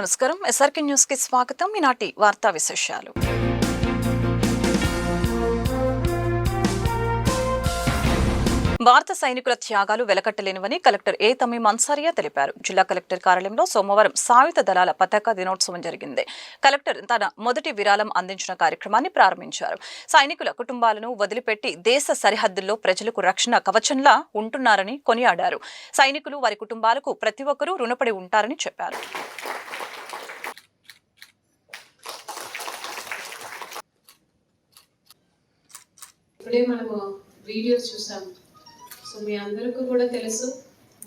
నమస్కారం. ఎస్ఆర్కే న్యూస్కి స్వాగతం. ఈనాటి వార్తా విశేషాలు. భారత సైనికుల త్యాగాలు వెలకట్టలేనివని కలెక్టర్ ఏ తమీం అన్సారియా తెలిపారు. జిల్లా కలెక్టర్ కార్యాలయంలో సోమవారం సాయుధ దళాల పతాక దినోత్సవం జరిగింది. కలెక్టర్ తన మొదటి విరాళం అందించిన కార్యక్రమాన్ని ప్రారంభించారు. సైనికుల కుటుంబాలను వదిలిపెట్టి దేశ సరిహద్దుల్లో ప్రజలకు రక్షణ కవచంలా ఉంటున్నారని కొనియాడారు. సైనికులు వారి కుటుంబాలకు ప్రతి ఒక్కరూ రుణపడి ఉంటారని చెప్పారు. ఇప్పుడే మనము వీడియోస్ చూసాం. సో మీ అందరికీ కూడా తెలుసు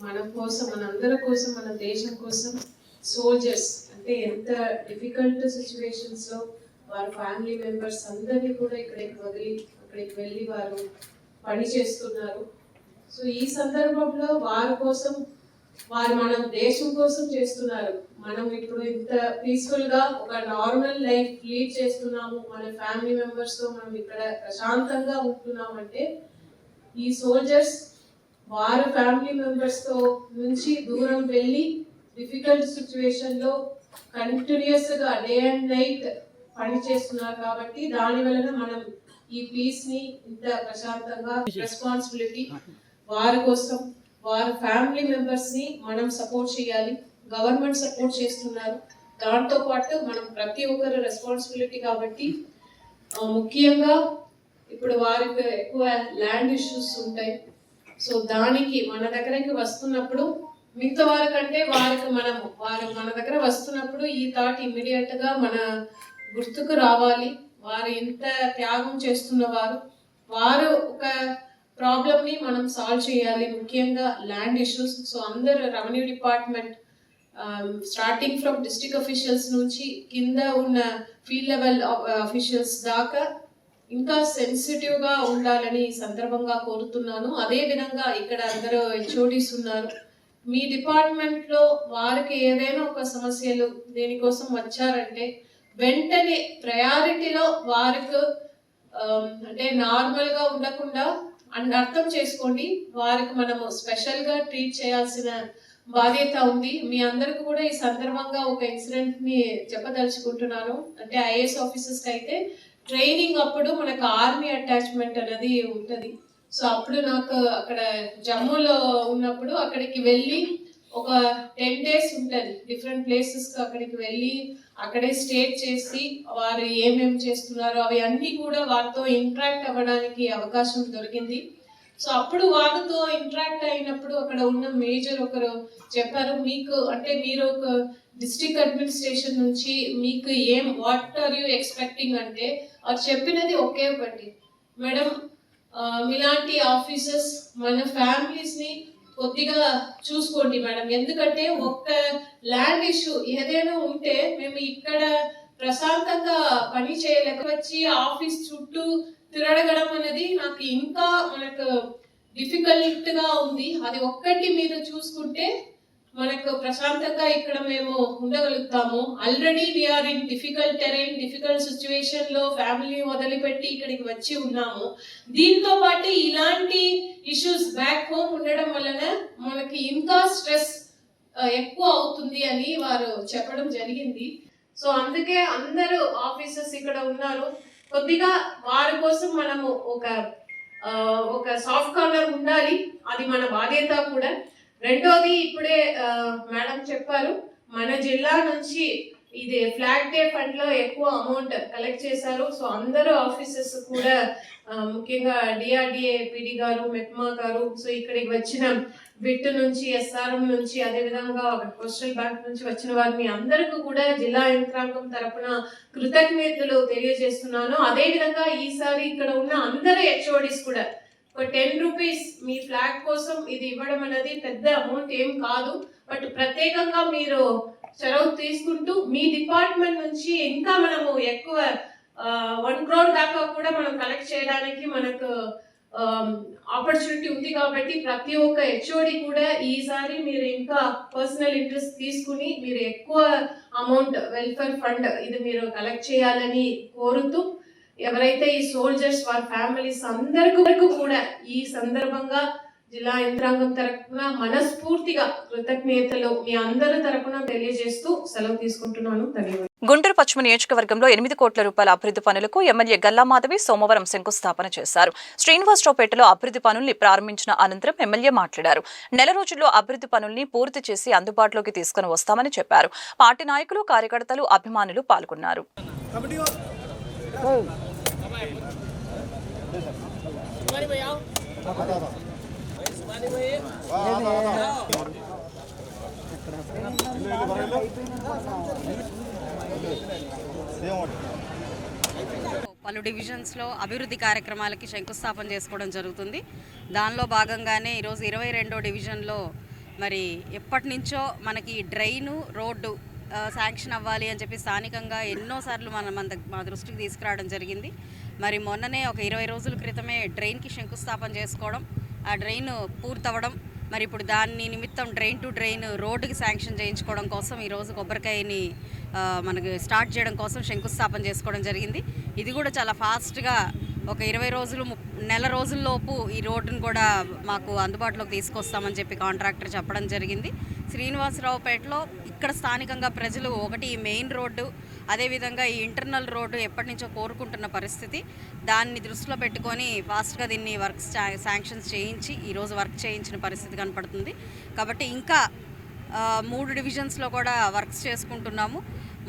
మన కోసం మనందరి కోసం మన దేశం కోసం సోల్జర్స్ అంటే ఎంత డిఫికల్ట్ సిచ్యువేషన్స్లో వారి ఫ్యామిలీ మెంబర్స్ అందరినీ కూడా ఇక్కడికి వదిలి అక్కడికి వెళ్ళి వారు పని చేస్తున్నారు. సో ఈ సందర్భంలో వారి కోసం వారు మన దేశం కోసం చేస్తున్నారు. మనం ఇప్పుడు ఇంత పీస్ఫుల్గా ఒక నార్మల్ లైఫ్ లీడ్ చేస్తున్నాము. మన ఫ్యామిలీ మెంబర్స్తో మనం ఇక్కడ ప్రశాంతంగా ఉంటున్నామంటే ఈ సోల్జర్స్ వారు ఫ్యామిలీ మెంబర్స్తో నుంచి దూరం వెళ్ళి డిఫికల్ట్ సిచ్యువేషన్లో కంటిన్యూస్గా డే అండ్ నైట్ పని చేస్తున్నారు కాబట్టి దాని వలన మనం ఈ పీస్ని ఇంత ప్రశాంతంగా రెస్పాన్సిబిలిటీ వారి కోసం వారి ఫ్యామిలీ మెంబర్స్ని మనం సపోర్ట్ చేయాలి గవర్నమెంట్ సపోర్ట్ చేస్తున్నారు. దాంతో పాటు మనం ప్రతి ఒక్కరి రెస్పాన్సిబిలిటీ కాబట్టి ముఖ్యంగా ఇప్పుడు వారికి ఎక్కువ ల్యాండ్ ఇష్యూస్ ఉంటాయి. సో దానికి మన దగ్గరికి వస్తున్నప్పుడు మిగతా వారికంటే వారికి మనం వారు మన దగ్గర వస్తున్నప్పుడు ఈ థాట్ ఇమ్మీడియట్గా మన గుర్తుకు రావాలి. వారు ఎంత త్యాగం చేస్తున్న వారు వారు ఒక ప్రాబ్లమ్ని మనం సాల్వ్ చేయాలి. ముఖ్యంగా ల్యాండ్ ఇష్యూస్ సో అందరు revenue department starting from district officials నుంచి కింద ఉన్న ఫీల్డ్ లెవెల్ అఫీషియల్స్ దాకా ఇంకా సెన్సిటివ్గా ఉండాలని ఈ సందర్భంగా కోరుతున్నాను. అదే విధంగా ఇక్కడ అందరూ హెచ్ఓడిస్ ఉన్నారు. మీ డిపార్ట్మెంట్లో వారికి ఏదైనా ఒక సమస్యలు దేనికోసం వచ్చారంటే వెంటనే ప్రయారిటీలో వారికి um, అంటే నార్మల్గా ఉండకుండా అని అర్థం చేసుకోండి. వారికి మనము స్పెషల్గా ట్రీట్ చేయాల్సిన బాధ్యత ఉంది. మీ అందరికి కూడా ఈ సందర్భంగా ఒక ఇన్సిడెంట్ని చెప్పదలుచుకుంటున్నాను. అంటే ఐఏఎస్ ఆఫీసర్స్కి అయితే ట్రైనింగ్ అప్పుడు మనకు ఆర్మీ అటాచ్మెంట్ అనేది ఉంటుంది. సో అప్పుడు నాకు అక్కడ జమ్మూలో ఉన్నప్పుడు అక్కడికి వెళ్ళి ఒక టెన్ డేస్ ఉంటుంది. డిఫరెంట్ ప్లేసెస్ అక్కడికి వెళ్ళి అక్కడే స్టేట్ చేసి వారు ఏమేమి చేస్తున్నారో అవి అన్నీ కూడా వారితో ఇంటరాక్ట్ అవ్వడానికి అవకాశం దొరికింది. సో అప్పుడు వారితో ఇంటరాక్ట్ అయినప్పుడు అక్కడ ఉన్న మేజర్ ఒకరు చెప్పారు మీకు అంటే మీరు ఒక డిస్ట్రిక్ట్ అడ్మినిస్ట్రేషన్ నుంచి మీకు ఏం వాట్ ఆర్ యూ ఎక్స్పెక్టింగ్ అంటే వారు చెప్పినది ఒకే ఒకటి. మేడం ఆ, మీలాంటి ఆఫీసర్స్ మన ఫ్యామిలీస్ని కొద్దిగా చూసుకోండి మేడం. ఎందుకంటే ఒక్క ల్యాండ్ ఇష్యూ ఏదైనా ఉంటే మేము ఇక్కడ ప్రశాంతంగా పని చేయలేక వచ్చి ఆఫీస్ చుట్టూ తిరగడం అనేది నాకు ఇంకా మనకు డిఫికల్ట్గా ఉంది. అది ఒక్కటి మీరు చూసుకుంటే మనకు ప్రశాంతంగా ఇక్కడ మేము ఉండగలుగుతాము. Already we're in difficult terrain difficult సిచ్యువేషన్లో ఫ్యామిలీ వదిలిపెట్టి ఇక్కడికి వచ్చి ఉన్నాము. దీంతో పాటు ఇలాంటి ఇష్యూస్ బ్యాక్ హోమ్ ఉండడం వలన మనకి ఇంకా స్ట్రెస్ ఎక్కువ అవుతుంది అని వారు చెప్పడం జరిగింది. సో అందుకే అందరూ ఆఫీసర్స్ ఇక్కడ ఉన్నారు. కొద్దిగా వారి కోసం మనము ఒక ఒక సాఫ్ట్ కార్నర్ ఉండాలి. అది మన బాధ్యత కూడా. రెండోది ఇప్పుడే మేడం చెప్పారు మన జిల్లా నుంచి ఇది ఫ్లాగ్ డే ఫండ్లో ఎక్కువ అమౌంట్ కలెక్ట్ చేశారు. సో అందరూ ఆఫీసెస్ కూడా ముఖ్యంగా డిఆర్డిఏ పిడి గారు మెప్మా గారు సో ఇక్కడికి వచ్చిన బిట్ నుంచి ఎస్ఆర్ఎం నుంచి అదే విధంగా పోస్టల్ బ్యాంక్ నుంచి వచ్చిన వారిని అందరికీ కూడా జిల్లా యంత్రాంగం తరపున కృతజ్ఞతలు తెలియజేస్తున్నాను. అదేవిధంగా ఈసారి ఇక్కడ ఉన్న అందరు హెచ్ఓడిస్ కూడా ఒక టెన్ రూపీస్ మీ ఫ్లాగ్ కోసం ఇది ఇవ్వడం అనేది పెద్ద అమౌంట్ ఏం కాదు. బట్ ప్రత్యేకంగా మీరు చొరవ తీసుకుంటూ మీ డిపార్ట్మెంట్ నుంచి ఇంకా మనము ఎక్కువ వన్ క్రోర్ దాకా కూడా మనం కలెక్ట్ చేయడానికి మనకు ఆపర్చునిటీ ఉంది కాబట్టి ప్రతి ఒక్క హెచ్ఓడి కూడా ఈసారి మీరు ఇంకా పర్సనల్ ఇంట్రెస్ట్ తీసుకుని మీరు ఎక్కువ అమౌంట్ వెల్ఫేర్ ఫండ్ ఇది మీరు కలెక్ట్ చేయాలని కోరుతూ ఎవరైతే ఈ సోల్జర్స్ వారి ఫ్యామిలీస్ అందరికీ కూడా ఈ సందర్భంగా జిల్లా యంత్రాంగం తరపున మనస్ఫూర్తిగా కృతజ్ఞతలు మీ అందరి తరపున తెలియజేస్తూ సెలవు తీసుకుంటున్నాను. ధన్యవాదాలు. గుంటూరు పశ్చిమ నియోజకవర్గంలో ఎనిమిది కోట్ల రూపాయల అభివృద్ధి పనులకు ఎమ్మెల్యే గల్లామాధవి సోమవారం శంకుస్థాపన చేశారు. శ్రీనివాసరావుపేటలో అభివృద్ధి పనుల్ని ప్రారంభించిన అనంతరం ఎమ్మెల్యే మాట్లాడారు. నెల రోజుల్లో అభివృద్ధి పనుల్ని పూర్తి చేసి అందుబాటులోకి తీసుకుని వస్తామని చెప్పారు. పార్టీ నాయకులు కార్యకర్తలు అభిమానులు పాల్గొన్నారు. పలు డివిజన్స్లో అభివృద్ధి కార్యక్రమాలకి శంకుస్థాపన చేసుకోవడం జరుగుతుంది. దానిలో భాగంగానే ఈరోజు ఇరవై రెండో డివిజన్లో మరి ఎప్పటి నుంచో మనకి డ్రైను రోడ్డు శాంక్షన్ అవ్వాలి అని చెప్పి స్థానికంగా ఎన్నోసార్లు మన మన మా దృష్టికి తీసుకురావడం జరిగింది. మరి మొన్ననే ఒక ఇరవై రోజుల క్రితమే డ్రైన్కి శంకుస్థాపన చేసుకోవడం ఆ డ్రైన్ పూర్తవడం మరి ఇప్పుడు దాన్ని నిమిత్తం డ్రైన్ టు డ్రైన్ రోడ్డుకి శాంక్షన్ చేయించుకోవడం కోసం ఈరోజు కొబ్బరికాయని మనకి స్టార్ట్ చేయడం కోసం శంకుస్థాపన చేసుకోవడం జరిగింది. ఇది కూడా చాలా ఫాస్ట్గా ఒక ఇరవై రోజులు నెల రోజుల్లోపు ఈ రోడ్డును కూడా మాకు అందుబాటులోకి తీసుకొస్తామని చెప్పి కాంట్రాక్టర్ చెప్పడం జరిగింది. శ్రీనివాసరావుపేటలో ఇక్కడ స్థానికంగా ప్రజలు ఒకటి ఈ మెయిన్ రోడ్డు అదేవిధంగా ఈ ఇంటర్నల్ రోడ్డు ఎప్పటి నుంచో కోరుకుంటున్న పరిస్థితి. దాన్ని దృష్టిలో పెట్టుకొని ఫాస్ట్గా దీన్ని వర్క్ శాంక్షన్స్ చేయించి ఈరోజు వర్క్ చేయించిన పరిస్థితి కనపడుతుంది. కాబట్టి ఇంకా మూడు డివిజన్స్లో కూడా వర్క్స్ చేసుకుంటున్నాము.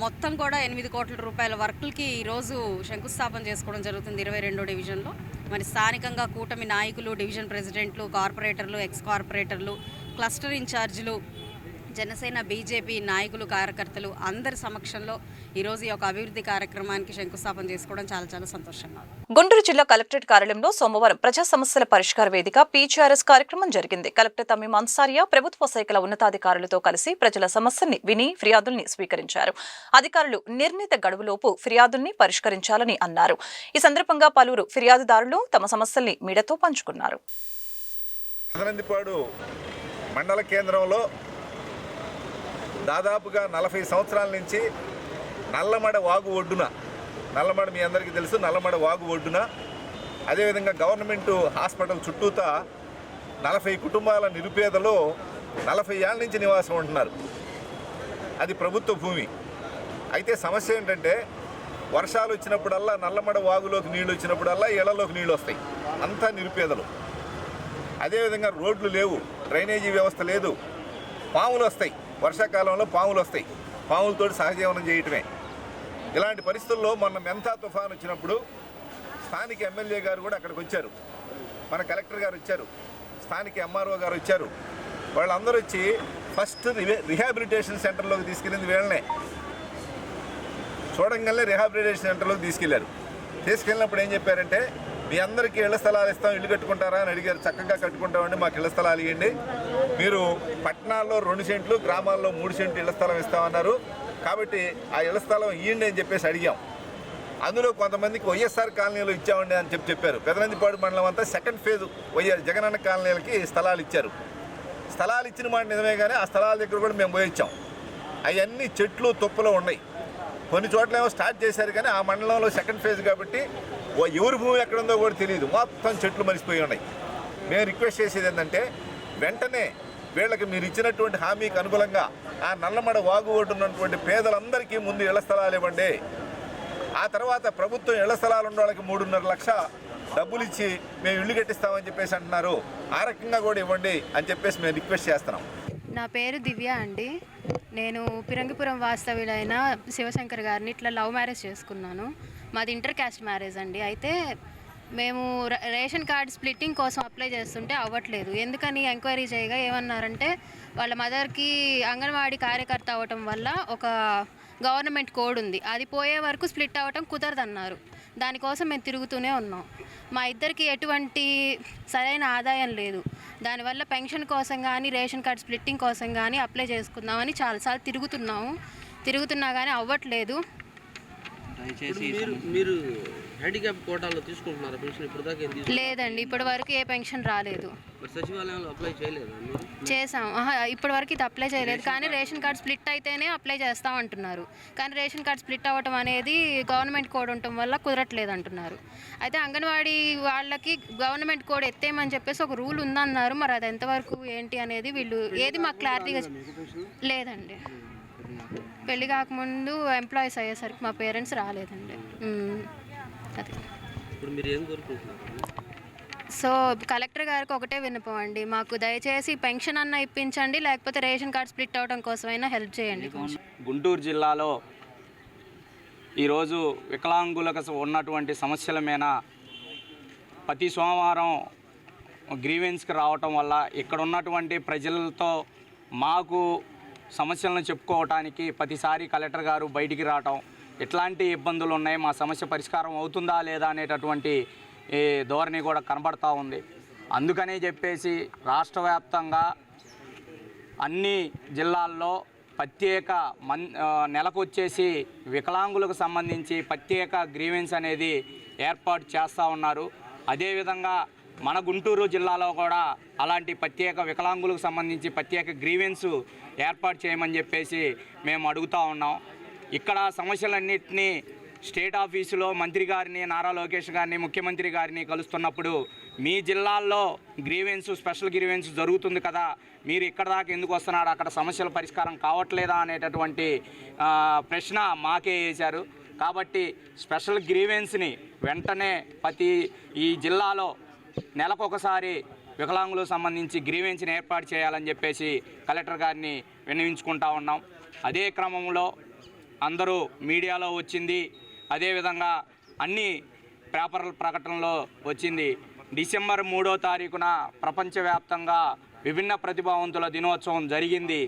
మొత్తం కూడా ఎనిమిది కోట్ల రూపాయల వర్కులకి ఈరోజు శంకుస్థాపన చేసుకోవడం జరుగుతుంది ఇరవై రెండో డివిజన్లో. మరి స్థానికంగా కూటమి నాయకులు డివిజన్ ప్రెసిడెంట్లు కార్పొరేటర్లు ఎక్స్ కార్పొరేటర్లు క్లస్టర్ ఇన్ఛార్జీలు జనసేన బీజేపీ నాయకులు కార్యకర్తలు అందరి సమక్షంలో ఈరోజు ఈ యొక్క అభివృద్ధి కార్యక్రమానికి శంకుస్థాపన చేసుకోవడం చాలా చాలా సంతోషంగా ఉంది. గుంటూరు జిల్లా కలెక్టరేట్ కార్యాలయంలో సోమవారం ప్రజా సమస్యల పరిష్కార వేదిక పీచీఆర్ఎస్ కార్యక్రమం జరిగింది. కలెక్టర్ తమ్మిం అన్సారియా ప్రభుత్వ శాఖల ఉన్నతాధికారులతో కలిసి ప్రజల సమస్యల్ని విని ఫిర్యాదుల్ని స్వీకరించారు. అధికారులు నిర్ణీత గడువులోపు ఫిర్యాదుల్ని పరిష్కరించాలని అన్నారు. ఈ సందర్భంగా పలువురు ఫిర్యాదుదారులు తమ సమస్యల్ని మీడతో పంచుకున్నారు. మండల కేంద్రంలో దాదాపుగా నలభై సంవత్సరాల నుంచి నల్లమడ వాగు ఒడ్డున నల్లమడ మీ అందరికీ తెలుసు నల్లమడ వాగు ఒడ్డున అదేవిధంగా గవర్నమెంట్ హాస్పిటల్ చుట్టూతా నలభై కుటుంబాల నిరుపేదలో నలభై ఏళ్ళ నుంచి నివాసం ఉంటున్నారు. అది ప్రభుత్వ భూమి. అయితే సమస్య ఏంటంటే వర్షాలు వచ్చినప్పుడల్లా నల్లమడ వాగులోకి నీళ్ళు వచ్చినప్పుడల్లా ఇళ్ళలోకి నీళ్ళు వస్తాయి. అంతా నిరుపేదలు. అదేవిధంగా రోడ్లు లేవు డ్రైనేజీ వ్యవస్థ లేదు పాములు వస్తాయి. వర్షాకాలంలో పాములు వస్తాయి. పాములతో సహజీవనం చేయటమే. ఇలాంటి పరిస్థితుల్లో మొన్న మెంతా తుఫాన్ వచ్చినప్పుడు స్థానిక ఎమ్మెల్యే గారు కూడా అక్కడికి వచ్చారు. మన కలెక్టర్ గారు వచ్చారు. స్థానిక ఎంఆర్ఓ గారు వచ్చారు. వాళ్ళందరూ వచ్చి ఫస్ట్ రిహాబిలిటేషన్ సెంటర్లోకి తీసుకెళ్ళింది వీళ్ళనే. చూడంగానే రిహాబిలిటేషన్ సెంటర్లోకి తీసుకెళ్ళారు తీసుకెళ్ళినప్పుడు ఏం చెప్పారంటే మీ అందరికీ ఇళ్ళ స్థలాలు ఇస్తాం ఇల్లు కట్టుకుంటారా అని అడిగారు. చక్కగా కట్టుకుంటామండి మాకు ఇళ్ళ స్థలాలు ఇవ్వండి మీరు పట్టణాల్లో రెండు సెంట్లు గ్రామాల్లో మూడు సెంట్లు ఇళ్ళ స్థలం ఇస్తామన్నారు. కాబట్టి ఆ ఇళ్ళ స్థలం ఇవ్వండి అని చెప్పేసి అడిగాం. అందులో కొంతమందికి వైఎస్ఆర్ కాలనీలో ఇచ్చామండి అని చెప్పి చెప్పారు. పెదనందిపాడు మండలం అంతా సెకండ్ ఫేజ్ వైఎస్ జగనన్న కాలనీలకి స్థలాలు ఇచ్చారు. స్థలాలు ఇచ్చిన మాట నిజమే కానీ ఆ స్థలాల దగ్గర కూడా మేము పోయి ఇచ్చాం అవన్నీ చెట్లు తుప్పలు ఉన్నాయి. కొన్ని చోట్ల ఏమో స్టార్ట్ చేశారు కానీ ఆ మండలంలో సెకండ్ ఫేజ్ కాబట్టి ఎవరి భూమి ఎక్కడ ఉందో కూడా తెలియదు. మొత్తం చెట్లు మరిసిపోయి ఉన్నాయి. మేము రిక్వెస్ట్ చేసేది ఏంటంటే వెంటనే వీళ్ళకి మీరు ఇచ్చినటువంటి హామీకి అనుకూలంగా ఆ నల్లమడ వాగు ఒడ్డున్నటువంటి పేదలందరికీ ముందు ఇళ్ళ స్థలాలు ఇవ్వండి. ఆ తర్వాత ప్రభుత్వం ఇళ్ళ స్థలాలు ఉన్న వాళ్ళకి మూడున్నర లక్ష డబ్బులు ఇచ్చి మేము ఇల్లు కట్టిస్తామని చెప్పేసి అంటున్నారు. ఆ రకంగా కూడా ఇవ్వండి అని చెప్పేసి మేము రిక్వెస్ట్ చేస్తున్నాం. నా పేరు దివ్య అండి. నేను పిరంగిపురం వాస్తవ్యులైన శివశంకర్ గారిని ఇట్లా లవ్ మ్యారేజ్ చేసుకున్నాను. మాది ఇంటర్ క్యాస్ట్ మ్యారేజ్ అండి. అయితే మేము రేషన్ కార్డ్ స్ప్లిట్టింగ్ కోసం అప్లై చేస్తుంటే అవ్వట్లేదు. ఎందుకని ఎంక్వైరీ చేయగా ఏమన్నారంటే వాళ్ళ మదర్కి అంగన్వాడీ కార్యకర్త అవ్వటం వల్ల ఒక గవర్నమెంట్ కోడ్ ఉంది. అది పోయే వరకు స్ప్లిట్ అవ్వటం కుదరదన్నారు. దానికోసం మేము తిరుగుతూనే ఉన్నాం. మా ఇద్దరికి ఎటువంటి సరైన ఆదాయం లేదు. దానివల్ల పెన్షన్ కోసం కానీ రేషన్ కార్డ్ స్ప్లిట్టింగ్ కోసం కానీ అప్లై చేసుకుందామని చాలాసార్లు తిరుగుతున్నాము. తిరుగుతున్నా కానీ అవ్వట్లేదు. మీరు మీరు హ్యాండిక్యాప్ కోటాలో తీసుకుంటున్నారా పెన్షన్ ఇప్పుడు దాకా లేదండి ఇప్పటి వరకు ఏ పెన్షన్ రాలేదు. సచివాలయంలో అప్లై చేయలేదా చేసాం ఇప్పటి వరకు ఇది అప్లై చేయలేదు. కానీ రేషన్ కార్డ్ స్ప్లిట్ అయితేనే అప్లై చేస్తాం అంటున్నారు. కానీ రేషన్ కార్డ్ స్ప్లిట్ అవ్వటం అనేది గవర్నమెంట్ కోడ్ ఉండటం వల్ల కుదరట్లేదు అంటున్నారు. అయితే అంగన్వాడీ వాళ్ళకి గవర్నమెంట్ కోడ్ ఎత్తేయమని చెప్పేసి ఒక రూల్ ఉందన్నారు. మరి అది ఎంతవరకు ఏంటి అనేది వీళ్ళు ఏది మాకు క్లారిటీగా లేదండి. పెళ్ళి కాకముందు ఎంప్లాయీస్ అయ్యేసరికి మా పేరెంట్స్ రాలేదండి. మ్మ్. అది. ఇప్పుడు మీరు ఏం కోరుకుంటున్నారు? సో కలెక్టర్ గారికి ఒకటే విన్నపం అండి. మాకు దయచేసి పెన్షన్ అన్న ఇప్పించండి లేకపోతే రేషన్ కార్డ్ స్ప్లిట్ అవడం కోసమైనా హెల్ప్ చేయండి గుంటూరు జిల్లాలో ఈరోజు వికలాంగులకు ఉన్నటువంటి సమస్యల మీద ప్రతి సోమవారం గ్రీవెన్స్కి రావటం వల్ల ఇక్కడ ఉన్నటువంటి ప్రజలతో మాకు సమస్యలను చెప్పుకోవటానికి ప్రతిసారి కలెక్టర్ గారు బయటికి రావటం ఎట్లాంటి ఇబ్బందులు ఉన్నాయి మా సమస్య పరిష్కారం అవుతుందా లేదా అనేటటువంటి ఈ ధోరణి కూడా కనబడతా ఉంది. అందుకనే చెప్పేసి రాష్ట్ర వ్యాప్తంగా అన్ని జిల్లాల్లో ప్రత్యేక మన్ నెలకు వచ్చేసి వికలాంగులకు సంబంధించి ప్రత్యేక గ్రీవెన్స్ అనేది ఏర్పాటు చేస్తూ ఉన్నారు. అదేవిధంగా మన గుంటూరు జిల్లాలో కూడా అలాంటి ప్రత్యేక వికలాంగులకు సంబంధించి ప్రత్యేక గ్రీవెన్స్ ఏర్పాటు చేయమని చెప్పేసి మేము అడుగుతూ ఉన్నాం. ఇక్కడ సమస్యలన్నింటినీ స్టేట్ ఆఫీసులో మంత్రి గారిని నారా లోకేష్ గారిని ముఖ్యమంత్రి గారిని కలుస్తున్నప్పుడు మీ జిల్లాల్లో గ్రీవెన్స్ స్పెషల్ గ్రీవెన్స్ జరుగుతుంది కదా మీరు ఇక్కడ దాకా ఎందుకు వస్తున్నారు అక్కడ సమస్యల పరిష్కారం కావట్లేదా అనేటటువంటి ప్రశ్న మాకే వేశారు. కాబట్టి స్పెషల్ గ్రీవెన్స్ని వెంటనే ప్రతి ఈ జిల్లాలో నెలకొకసారి వికలాంగులకు సంబంధించి గ్రీవెన్స్ని ఏర్పాటు చేయాలని చెప్పేసి కలెక్టర్ గారిని విన్నవించుకుంటా ఉన్నాం. అదే క్రమంలో అందరూ మీడియాలో వచ్చింది. అదేవిధంగా అన్ని పేపర్ల ప్రకటనలో వచ్చింది. డిసెంబర్ మూడో తారీఖున ప్రపంచవ్యాప్తంగా విభిన్న ప్రతిభావంతుల దినోత్సవం జరిగింది.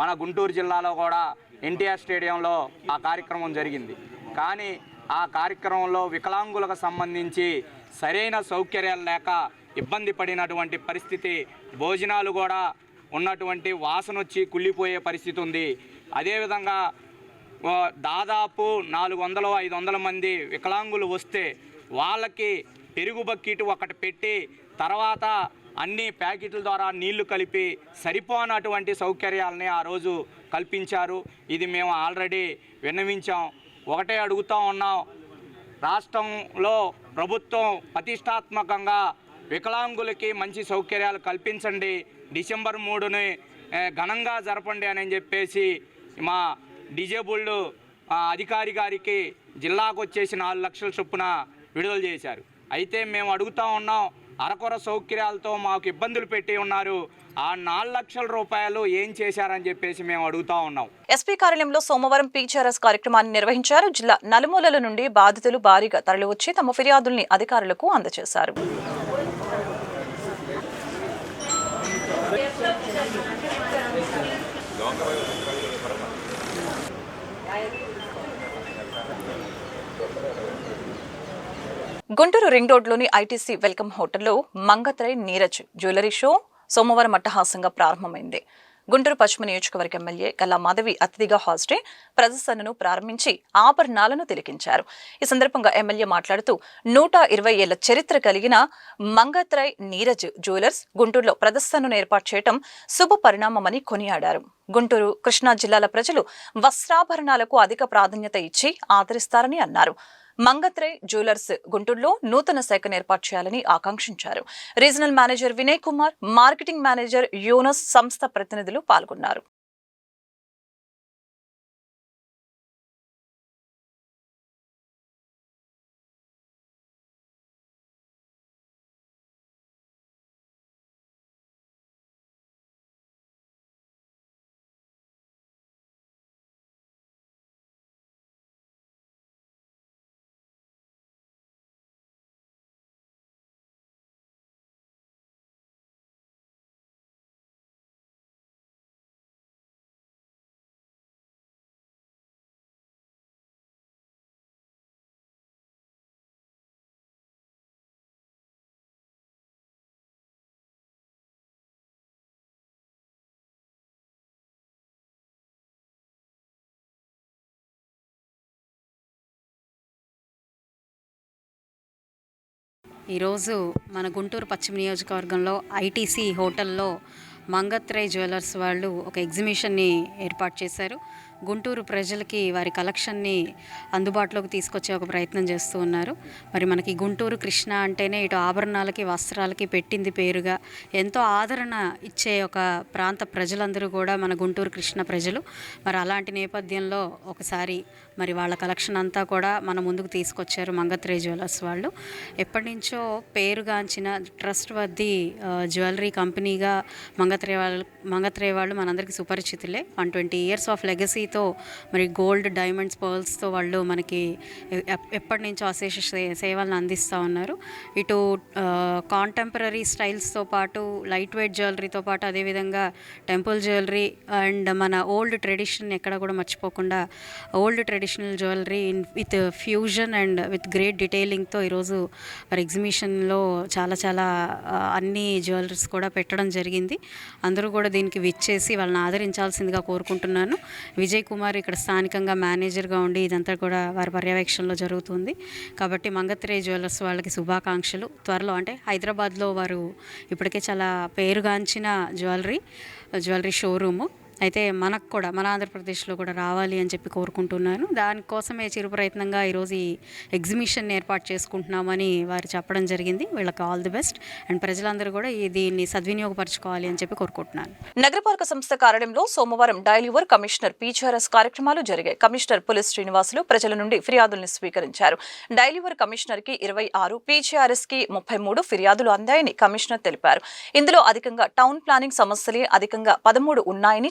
మన గుంటూరు జిల్లాలో కూడా ఎన్టీఆర్ స్టేడియంలో ఆ కార్యక్రమం జరిగింది. కానీ ఆ కార్యక్రమంలో వికలాంగులకు సంబంధించి సరైన సౌకర్యాలు లేక ఇబ్బంది పడినటువంటి పరిస్థితి భోజనాలు కూడా ఉన్నటువంటి వాసన వచ్చి కుళ్ళిపోయే పరిస్థితి ఉంది. అదేవిధంగా దాదాపు నాలుగు వందలు ఐదు వందల మంది వికలాంగులు వస్తే వాళ్ళకి పెరుగు బకెట్ ఒకటి పెట్టి తర్వాత అన్ని ప్యాకెట్ల ద్వారా నీళ్ళు కలిపి సరిపోనటువంటి సౌకర్యాలని ఆ రోజు కల్పించారు. ఇది మేము ఆల్రెడీ విన్నవించాం. ఒకటే అడుగుతూ ఉన్నాం. రాష్ట్రంలో ప్రభుత్వం ప్రతిష్టాత్మకంగా వికలాంగులకి మంచి సౌకర్యాలు కల్పించండి. డిసెంబర్ మూడుని ఘనంగా జరపండి అని చెప్పేసి మా డిజేబుల్డ్ అధికారి గారికి జిల్లాకు వచ్చేసి నాలుగు లక్షల చొప్పున విడుదల చేశారు. అయితే మేము అడుగుతా ఉన్నాం అరకొర సౌకర్యాలతో మాకు ఇబ్బందులు పెట్టి ఉన్నారు. ఆ నాలుగు లక్షల రూపాయలు ఏం చేశారని చెప్పేసి మేము అడుగుతా ఉన్నాం. ఎస్పీ కార్యాలయంలో సోమవారం పీచీఆర్ఎస్ కార్యక్రమాన్ని నిర్వహించారు. జిల్లా నలుమూలల నుండి బాధితులు భారీగా తరలివచ్చి తమ ఫిర్యాదుల్ని అధికారులకు అందజేశారు. గుంటూరు రింగ్ రోడ్లోని ఐటీసీ వెల్కమ్ హోటల్లో మంగత్రై నీరజ్ జ్యువెలరీ షో సోమవారం అట్టహాసంగా ప్రారంభమైంది. గుంటూరు పశ్చిమ నియోజకవర్గ ఎమ్మెల్యే గల్లా మాధవి అతిథిగా హాజరై ప్రదర్శనను ప్రారంభించి ఆభరణాలను తిలకించారు. ఈ సందర్భంగా ఎమ్మెల్యే మాట్లాడుతూ నూట ఇరవై ఏళ్ళ చరిత్ర కలిగిన మంగత్రై నీరజ్ జ్యువెలర్స్ గుంటూరులో ప్రదర్శనను ఏర్పాటు చేయడం శుభ పరిణామమని కొనియాడారు. గుంటూరు కృష్ణా జిల్లాల ప్రజలు వస్త్రాభరణాలకు అధిక ప్రాధాన్యత ఇచ్చి ఆదరిస్తారని అన్నారు. మంగత్రై జ్యువెలర్స్ గుంటూరులో నూతన శాఖను ఏర్పాటు చేయాలని ఆకాంక్షించారు. Regional manager Vinay Kumar marketing manager Yunus సంస్థ ప్రతినిధులు పాల్గొన్నారు. ఈరోజు మన గుంటూరు పశ్చిమ నియోజకవర్గంలో ఐటీసీ హోటల్లో మంగత్రై జ్యువెలర్స్ వాళ్ళు ఒక ఎగ్జిబిషన్ని ఏర్పాటు చేశారు. గుంటూరు ప్రజలకి వారి కలెక్షన్ని అందుబాటులోకి తీసుకొచ్చే ఒక ప్రయత్నం చేస్తూ ఉన్నారు. మరి మనకి గుంటూరు కృష్ణ అంటేనే ఇటు ఆభరణాలకి వస్త్రాలకి పెట్టింది పేరుగా ఎంతో ఆదరణ ఇచ్చే ఒక ప్రాంత ప్రజలందరూ కూడా మన గుంటూరు కృష్ణ ప్రజలు. మరి అలాంటి నేపథ్యంలో ఒకసారి మరి వాళ్ళ కలెక్షన్ అంతా కూడా మన ముందుకు తీసుకొచ్చారు మంగత్రే జ్యువెలర్స్ వాళ్ళు. ఎప్పటి నుంచో పేరుగాంచిన ట్రస్ట్ వద్ది జ్యువెలరీ కంపెనీగా మంగత్రే వాళ్ళు మంగత్రే వాళ్ళు మనందరికీ సుపరిచితులే. One twenty years of legacy లెగసీతో మరి గోల్డ్ డైమండ్స్ పర్ల్స్తో వాళ్ళు మనకి ఎప్- ఎప్పటి నుంచో అశేష సేవలను అందిస్తూ ఉన్నారు. ఇటు కాంటెంపరీ స్టైల్స్తో పాటు లైట్ వెయిట్ జ్యువెలరీతో పాటు అదేవిధంగా టెంపుల్ జ్యువెలరీ అండ్ మన ఓల్డ్ ట్రెడిషన్ ఎక్కడ కూడా మర్చిపోకుండా old traditional jewellery in with fusion and with great డీటెయిలింగ్తో ఈరోజు మరి ఎగ్జిబిషన్లో చాలా చాలా అన్ని జ్యువెలరీస్ కూడా పెట్టడం జరిగింది. అందరూ కూడా దీనికి విచ్చేసి వాళ్ళని ఆదరించాల్సిందిగా కోరుకుంటున్నాను. విజయ్ కుమార్ ఇక్కడ స్థానికంగా మేనేజర్గా ఉండి ఇదంతా కూడా వారి పర్యవేక్షణలో జరుగుతుంది. కాబట్టి మంగత్రే జ్యువెలర్స్ వాళ్ళకి శుభాకాంక్షలు. త్వరలో అంటే హైదరాబాద్లో వారు ఇప్పటికే చాలా పేరుగాంచిన జ్యువెలరీ జ్యువెలరీ షోరూము. అయితే మనకు కూడా మన ఆంధ్రప్రదేశ్లో కూడా రావాలి అని చెప్పి కోరుకుంటున్నాను. దానికోసమే చిరు ప్రయత్నంగా ఈరోజు ఈ ఎగ్జిబిషన్ ఏర్పాటు చేసుకుంటున్నామని వారు చెప్పడం జరిగింది. వీళ్ళకి ఆల్ ది బెస్ట్. అండ్ ప్రజలందరూ కూడా ఈ దీన్ని సద్వినియోగపరచుకోవాలి అని చెప్పి కోరుకుంటున్నాను. నగరపాలక సంస్థ కార్యాలయంలో సోమవారం డైలీవర్ కమిషనర్ పీచీఆర్ఎస్ కార్యక్రమాలు జరిగాయి. కమిషనర్ పులిస్ శ్రీనివాసులు ప్రజల నుండి ఫిర్యాదుల్ని స్వీకరించారు. డైలీవర్ కమిషనర్కి ఇరవై ఆరు పీచీఆర్ఎస్కి ముప్పై మూడు ఫిర్యాదులు అందాయని కమిషనర్ తెలిపారు. ఇందులో అధికంగా టౌన్ ప్లానింగ్ సమస్యలే అధికంగా పదమూడు ఉన్నాయని